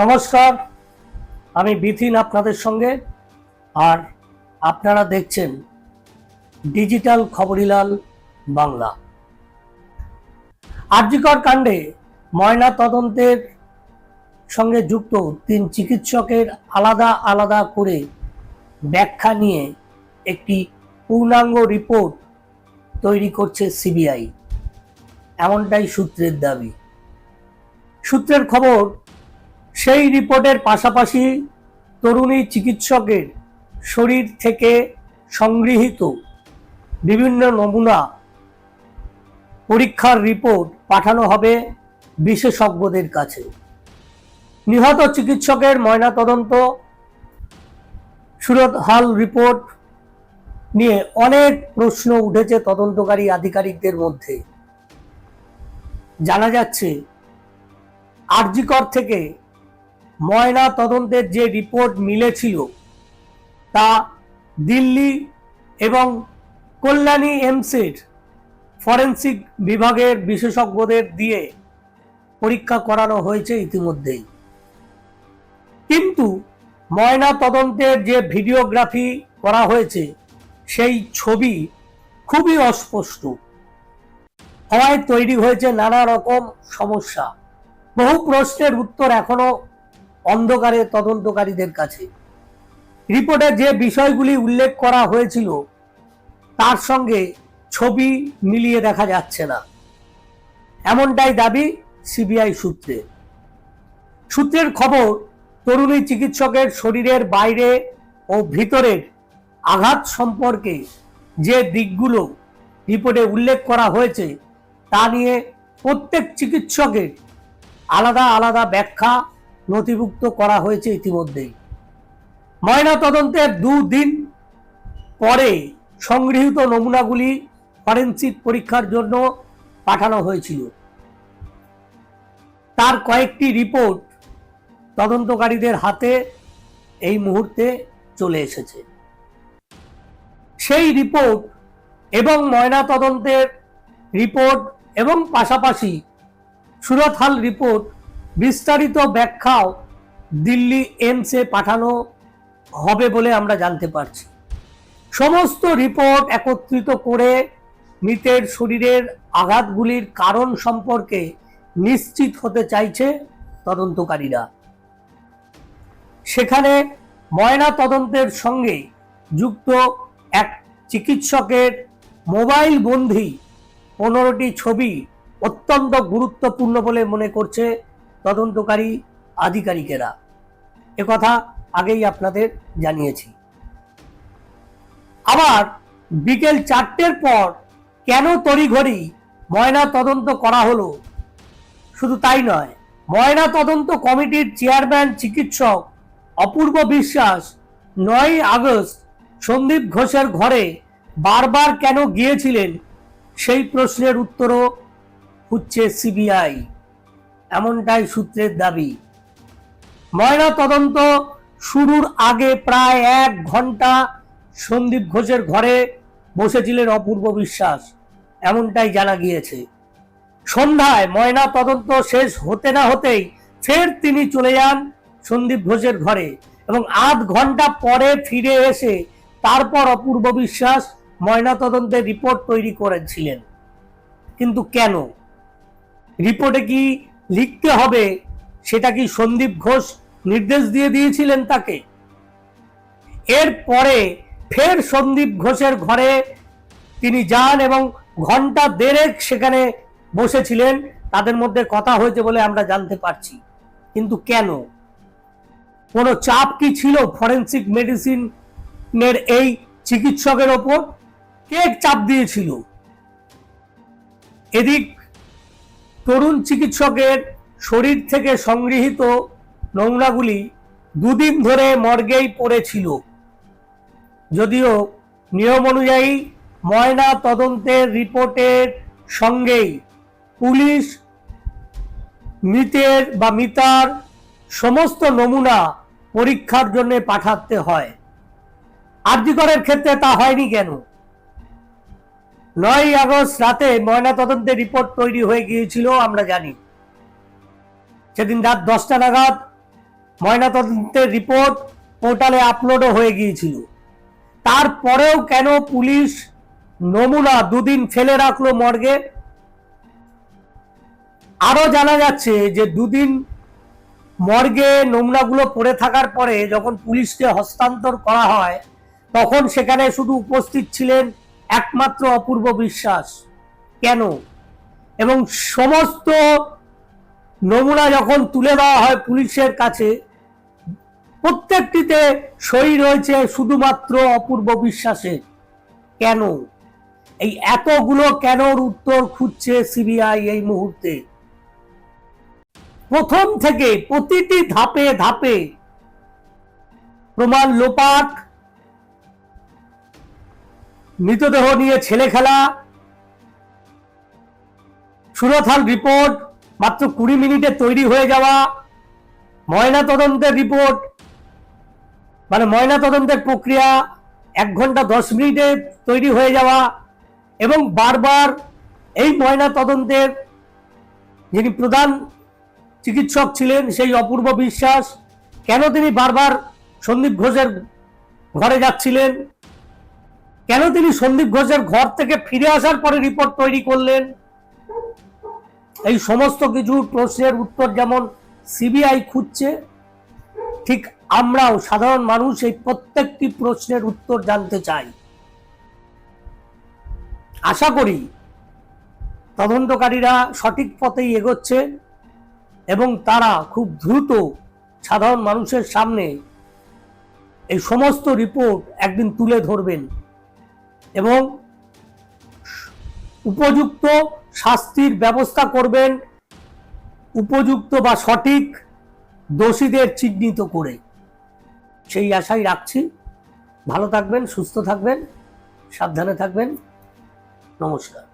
নমস্কার, আমি বিথিন আপনাদের সঙ্গে, আর আপনারা দেখছেন ডিজিটাল খবরিলাল বাংলা। আর্যিকর কাণ্ডে ময়না তদন্তের সঙ্গে যুক্ত তিন চিকিৎসকের আলাদা আলাদা করে ব্যাখ্যা নিয়ে একটি পূর্ণাঙ্গ রিপোর্ট তৈরি করছে সিবিআই। এমনটাই সূত্রের দাবি। সূত্রের খবর সেই রিপোর্টের পাশাপাশি তরুণী চিকিৎসকের শরীর থেকে সংগৃহীত বিভিন্ন নমুনা পরীক্ষার রিপোর্ট পাঠানো হবে বিশেষজ্ঞদের কাছে। নিহত চিকিৎসকের ময়নাতদন্ত, সুরত হাল রিপোর্ট নিয়ে অনেক প্রশ্ন উঠেছে তদন্তকারী আধিকারিকদের মধ্যে। জানা যাচ্ছে, আরজিকর থেকে ময়না তদন্তের যে রিপোর্ট মিলেছিল তা দিল্লি এবং কল্যাণী এমসের ফরেন্সিক বিভাগের বিশেষজ্ঞদের দিয়ে পরীক্ষা করানো হয়েছে ইতিমধ্যেই। কিন্তু ময়না তদন্তের যে ভিডিওগ্রাফি করা হয়েছে, সেই ছবি খুবই অস্পষ্ট। হওয়ায় তৈরি হয়েছে নানা রকম সমস্যা। বহু প্রশ্নের উত্তর এখনও অন্ধকারে তদন্তকারীদের কাছে। রিপোর্টে যে বিষয়গুলি উল্লেখ করা হয়েছিল, তার সঙ্গে ছবি মিলিয়ে দেখা যাচ্ছে না। এমনটাই দাবি সিবিআই সূত্রে। সূত্রের খবর, তরুণী চিকিৎসকের শরীরের বাইরে ও ভিতরের আঘাত সম্পর্কে যে দিকগুলো রিপোর্টে উল্লেখ করা হয়েছে, তা নিয়ে প্রত্যেক চিকিৎসকের আলাদা আলাদা ব্যাখ্যা নথিভুক্ত করা হয়েছে ইতিমধ্যেই। ময়না তদন্তের দুদিন পরে সংগৃহীত নমুনাগুলি ফরেন্সিক পরীক্ষার জন্য পাঠানো হয়েছিল। তার কয়েকটি রিপোর্ট তদন্তকারীদের হাতে এই মুহূর্তে চলে এসেছে। সেই রিপোর্ট এবং ময়না তদন্তের রিপোর্ট এবং পাশাপাশি সুরতহাল রিপোর্ট বিস্তারিত ব্যাখ্যাও দিল্লি এমসে পাঠানো হবে বলে আমরা জানতে পারছি। সমস্ত রিপোর্ট একত্রিত করে মৃতের শরীরের আঘাতগুলির কারণ সম্পর্কে নিশ্চিত হতে চাইছে তদন্তকারীরা। সেখানে ময়না তদন্তের সঙ্গে যুক্ত এক চিকিৎসকের মোবাইল বন্ধি পনেরোটি ছবি অত্যন্ত গুরুত্বপূর্ণ বলে মনে করছে তদন্তকারী আধিকারিকেরা। একথা আগেই আপনাদের জানিয়েছি। আবার বিকেল চারটের পর কেন তড়িঘড়ি ময়না তদন্ত করা হলো? শুধু তাই নয়, ময়না তদন্ত কমিটির চেয়ারম্যান চিকিৎসক অপূর্ব বিশ্বাস নয় আগস্ট সন্দীপ ঘোষের ঘরে বারবার কেন গিয়েছিলেন? সেই প্রশ্নের উত্তরও হচ্ছে সিবিআই। এমনটাই সূত্রের দাবি। ময়না তদন্ত শুরুর আগে প্রায় এক ঘণ্টা সন্দীপ ঘোষের ঘরে বসেছিলেন অপূর্ব বিশ্বাস, এমনটাই জানা গিয়েছে। সন্ধ্যায় ময়না তদন্ত শেষ হতে না হতেই ফের তিনি চলে যান সন্দীপ ঘোষের ঘরে এবং আধ ঘণ্টা পরে ফিরে এসে তারপর অপূর্ব বিশ্বাস ময়না তদন্তের রিপোর্ট তৈরি করেছিলেন। কিন্তু কেন? রিপোর্টে কি লিখতে হবে, সেটা কি সন্দীপ ঘোষ নির্দেশ দিয়ে দিয়েছিলেন তাকে? এরপরে ফের সন্দীপ ঘোষের ঘরে তিনি যান এবং ঘণ্টা দেড়েক সেখানে বসেছিলেন। তাদের মধ্যে কথা হয়েছে বলে আমরা জানতে পারছি। কিন্তু কেন? কোনো চাপ কি ছিল ফরেন্সিক মেডিসিনের এই চিকিৎসকের ওপর? কে চাপ দিয়েছিল? এদিক তরুণ চিকিৎসকের শরীর থেকে সংগৃহীত নোংরাগুলি দুদিন ধরে মর্গেই পড়েছিল। যদিও নিয়ম অনুযায়ী ময়না তদন্তের রিপোর্টের সঙ্গেই পুলিশ মৃতের বা মিতার সমস্ত নমুনা পরীক্ষার জন্য পাঠাতে হয়। আর্যিকরের ক্ষেত্রে তা হয়নি কেন? নয় আগস্ট রাতে ময়নাতদন্তের রিপোর্ট তৈরি হয়ে গিয়েছিল, আমরা জানি। সেদিন রাত দশটা নাগাদ ময়নাতদন্তের রিপোর্ট পোর্টালে আপলোডও হয়ে গিয়েছিল। তারপরেও কেন পুলিশ নমুনা দুদিন ফেলে রাখল মর্গে? আরও জানা যাচ্ছে যে দুদিন মর্গে নমুনাগুলো পড়ে থাকার পরে যখন পুলিশকে হস্তান্তর করা হয়, তখন সেখানে শুধু উপস্থিত ছিলেন একমাত্র অপূর্ব বিশ্বাস। কেন? এবং সমস্ত নমুনা যখন তুলে দেওয়া হয় পুলিশের কাছে, প্রত্যেকটিতে সই রয়েছে শুধুমাত্র অপূর্ব বিশ্বাসের। কেন? এই এতগুলো কেনর উত্তর খুঁজছে সিবিআই এই মুহূর্তে। প্রথম থেকে প্রতিটি ধাপে ধাপে প্রমাণ লোপাট মৃতদেহ নিয়ে ছেলে খেলা। সুরথাল রিপোর্ট মাত্র কুড়ি মিনিটে তৈরি হয়ে যাওয়া। ময়না তদন্তের রিপোর্ট মানে ময়না তদন্তের প্রক্রিয়া এক ঘণ্টা দশ মিনিটে তৈরি হয়ে যাওয়া এবং বারবার এই ময়না তদন্তের যিনি প্রধান চিকিৎসক ছিলেন সেই অপূর্ব বিশ্বাস, কেন তিনি বারবার সন্দীপ ঘোষের ঘরে যাচ্ছিলেন? কেন তিনি সন্দীপ ঘোষের ঘর থেকে ফিরে আসার পরে রিপোর্ট তৈরি করলেন? এই সমস্ত কিছু প্রশ্নের উত্তর যেমন সিবিআই খুঁজছে, ঠিক আমরাও সাধারণ মানুষ এই প্রত্যেকটি প্রশ্নের উত্তর জানতে চাই। আশা করি তদন্তকারীরা সঠিক পথেই এগোচ্ছে এবং তারা খুব দ্রুত সাধারণ মানুষের সামনে এই সমস্ত রিপোর্ট একদিন তুলে ধরবেন। এবং উপযুক্ত শাস্তির ব্যবস্থা করবেন উপযুক্ত বা সঠিক দোষীদের চিহ্নিত করে। সেই আশাই রাখছি। ভালো থাকবেন, সুস্থ থাকবেন, সাবধানে থাকবেন। নমস্কার।